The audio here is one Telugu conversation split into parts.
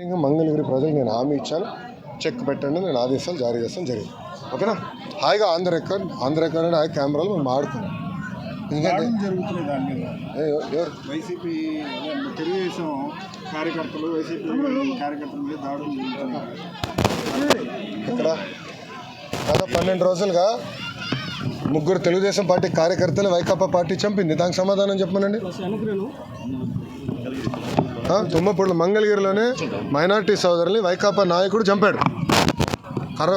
ఇంకా మంగళగిరి ప్రజలకు నేను హామీ ఇచ్చాను. చెక్ పెట్టండి నేను ఆదేశాలు జారీ చేస్తాను జరిగింది. ఓకేనా? హాయిగా the record the record and హాయి కెమెరాలు మనం ఆడుకున్నాం వైసీపీ తెలుగుదేశం కార్యకర్తలు వైసీపీ కార్యకర్తల మీద దాడులు ఇక్కడ గత పన్నెండు రోజులుగా ముగ్గురు తెలుగుదేశం పార్టీ కార్యకర్తలు వైకాపా పార్టీ చంపింది. దానికి సమాధానం చెప్పమనండి. ఆ, మంగళగిరిలోనే మైనార్టీ సోదరుని వైకాపా నాయకుడు చంపాడు. కర్ర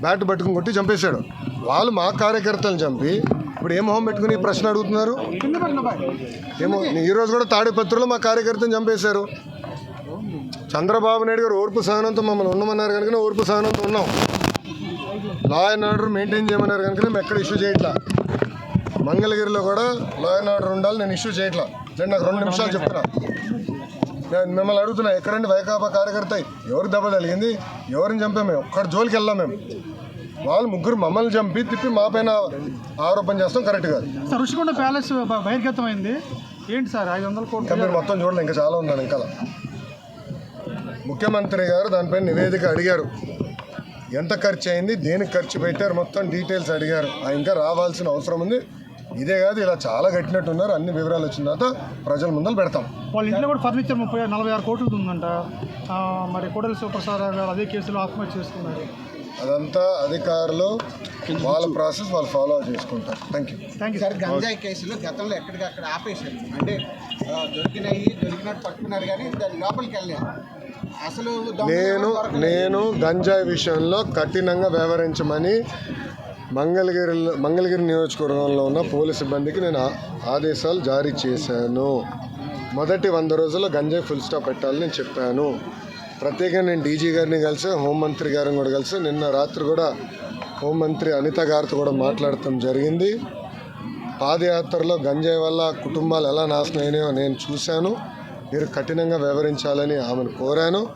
బ్యాట్ పట్టుకుని కొట్టి చంపేశాడు. వాళ్ళు మా కార్యకర్తలను చంపి ఇప్పుడు ఏ మొహం పెట్టుకుని ప్రశ్న అడుగుతున్నారు? ఏమో ఈరోజు కూడా తాడిపత్రులు మా కార్యకర్తను చంపేశారు. చంద్రబాబు నాయుడు గారు ఓర్పు సహనంతో మమ్మల్ని ఉండమన్నారు కనుక ఓర్పు సహనంతో ఉన్నాం. లా అండ్ ఆర్డర్ మెయింటైన్ చేయమన్నారు కనుక మేము ఎక్కడ ఇష్యూ చేయట్లా. మంగళగిరిలో కూడా లా అండ్ ఆర్డర్ ఉండాలి నేను ఇష్యూ చేయట్లా. నేను నాకు రెండు నిమిషాలు చెప్తున్నా. నేను మిమ్మల్ని అడుగుతున్నా ఎక్కడండి వైకాపా కార్యకర్త ఎవరు దెబ్బ తగిలింది? ఎవరిని చంపాం మేము? ఒక్కడి జోలికి వెళ్ళాం మేము. వాళ్ళు ముగ్గురు మమ్మల్ని చంపి తిప్పి మా పైన ఆరోపణ చేస్తాం కరెక్ట్ కాదు సార్ రుషికొండ ప్యాలెస్ బహిర్గతమైంది. ఏంటి సార్ ఐదు వందల ఇంకా కోట్లు మీరు మొత్తం చూడలేదు ఇంకా చాలా ఉందని ఇంకా. ముఖ్యమంత్రి గారు దానిపైన నివేదిక అడిగారు. ఎంత ఖర్చు అయింది? దేనికి ఖర్చు పెట్టారు? మొత్తం డీటెయిల్స్ అడిగారు. ఆ ఇంకా రావాల్సిన అవసరం ఉంది. ఇదే కాదు ఇలా చాలా కట్టినట్టు ఉన్నారు అన్ని వివరాలు వచ్చిన తర్వాత ప్రజల ముందర పెడతాం. వాళ్ళ ఇంట్లో కూడా ఫర్నిచర్ ముప్పై నలభై ఆరు కోట్లు ఉందంట. ఆ, మరి కోడలి శివప్రసాద్ గారు అదే కేసులో ఆత్మహత్య చేసుకున్నారు. అదంతా అధికారులు వాళ్ళ ప్రాసెస్ వాళ్ళు ఫాలో చేసుకుంటారు. Thank you thank you sir గంజాయి కేసులు గతంలో ఎక్కడికక్కడ ఆపేశారు. అంటే దొరికినాయి దొరికినట్టు పట్టుకున్నారు కానీ దాని లోపలికి వెళ్ళలేదు. అసలు నేను. నేను గంజాయి విషయంలో కఠినంగా వ్యవహరించమని మంగళగిరి మంగళగిరి నియోజకవర్గంలో ఉన్న పోలీస్ సిబ్బందికి నేను ఆ- ఆదేశాలు జారీ చేశాను. మొదటి వంద రోజుల్లో గంజాయి ఫుల్ స్టాప్ పెట్టాలని నేను చెప్పాను. ప్రత్యేకంగా నేను డీజీ గారిని కలిసి హోంమంత్రి గారిని కూడా కలిసి నిన్న రాత్రి కూడా హోంమంత్రి అనిత గారితో కూడా మాట్లాడటం జరిగింది. పాదయాత్రలో గంజాయి వల్ల కుటుంబాలు ఎలా నాశనం అయినాయో నేను చూశాను. మీరు కఠినంగా వ్యవహరించాలని ఆమెను కోరాను.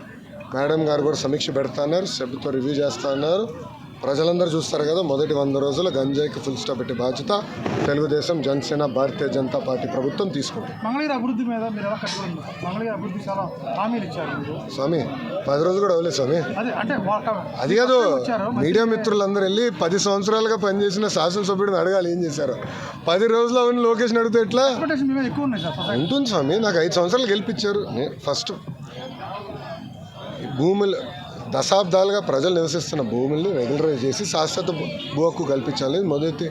మేడం గారు కూడా సమీక్ష పెడతాన్నారు సభ్యుతో రివ్యూ చేస్తా అన్నారు. ప్రజలందరూ చూస్తారు కదా మొదటి వంద రోజులు గంజాయికి ఫుల్ స్టాప్ పెట్టే బాధ్యత తెలుగుదేశం జనసేన భారతీయ జనతా పార్టీ ప్రభుత్వం తీసుకుంటుంది మంగళగిరి అభివృద్ధి మీద మీరు ఎలా కట్టుబడి ఉన్నారు? మంగళగిరి అభివృద్ధి చాలా హామీలు ఇచ్చారు మీరు. స్వామి పది రోజులు కూడా అవ్వలేదు స్వామి. అదే కాదు మీడియా మిత్రులందరూ వెళ్ళి పది సంవత్సరాలుగా పనిచేసిన శాసనసభ్యుడిని అడగాలి ఏం చేశారు. పది రోజులు అవన్నీ లోకేష్ని అడిగితే ఎట్లా? ఉంటుంది స్వామి నాకు ఐదు సంవత్సరాలు గెలిపించారు. ఫస్ట్ భూములు దశాబ్దాలుగా ప్రజలు నివసిస్తున్న భూముల్ని రెగ్యులరైజ్ చేసి శాశ్వత భూ హక్కు కల్పించాలి. మొదటి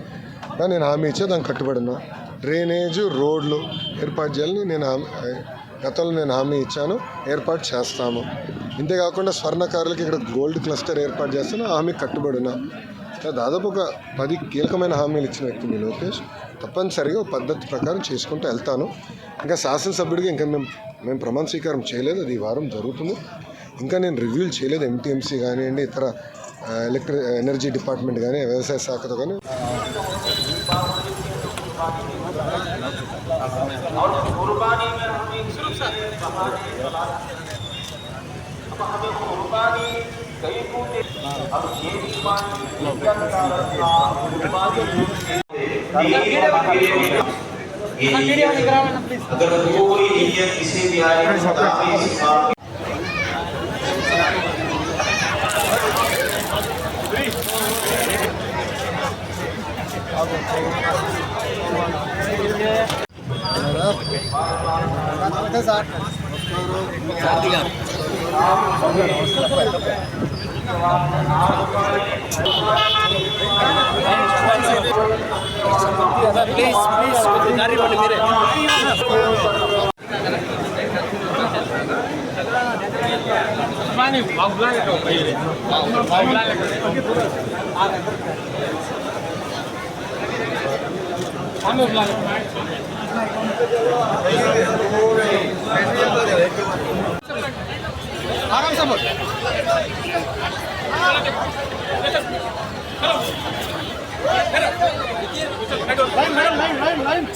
నేను హామీ ఇచ్చే దానికి కట్టుబడినా. డ్రైనేజ్ రోడ్లు ఏర్పాటు చేయాలని నేను హామీ గతంలో నేను హామీ ఇచ్చాను. ఏర్పాటు చేస్తాము. ఇంతేకాకుండా స్వర్ణకారులకి ఇక్కడ గోల్డ్ క్లస్టర్ ఏర్పాటు చేస్తాను. హామీ కట్టుబడినా. దాదాపు ఒక పది కీలకమైన హామీలు ఇచ్చిన వ్యక్తి మీ లోకేష్. తప్పనిసరిగా పద్ధతి ప్రకారం చేసుకుంటూ వెళ్తాను. ఇంకా శాసనసభ్యుడిగా ఇంకా మేము మేము ప్రమాణ స్వీకారం చేయలేదు. అది ఈ వారం జరుగుతుంది. ఇంకా నేను రివ్యూలు చేయలేదు ఎంటీఎంసీ కానివ్వండి ఇతర ఎలక్ట్రి ఎనర్జీ డిపార్ట్మెంట్ కానీ వ్యవసాయ శాఖతో కానీ अगर कोई इंडियन किसी भी आए প্লিজ প্লিজ গাড়ি বলে মেরে नहीं बाबूलाल का भाई रे बाबूलाल का आ रहा है हमें बुला आराम बोल line madam line line line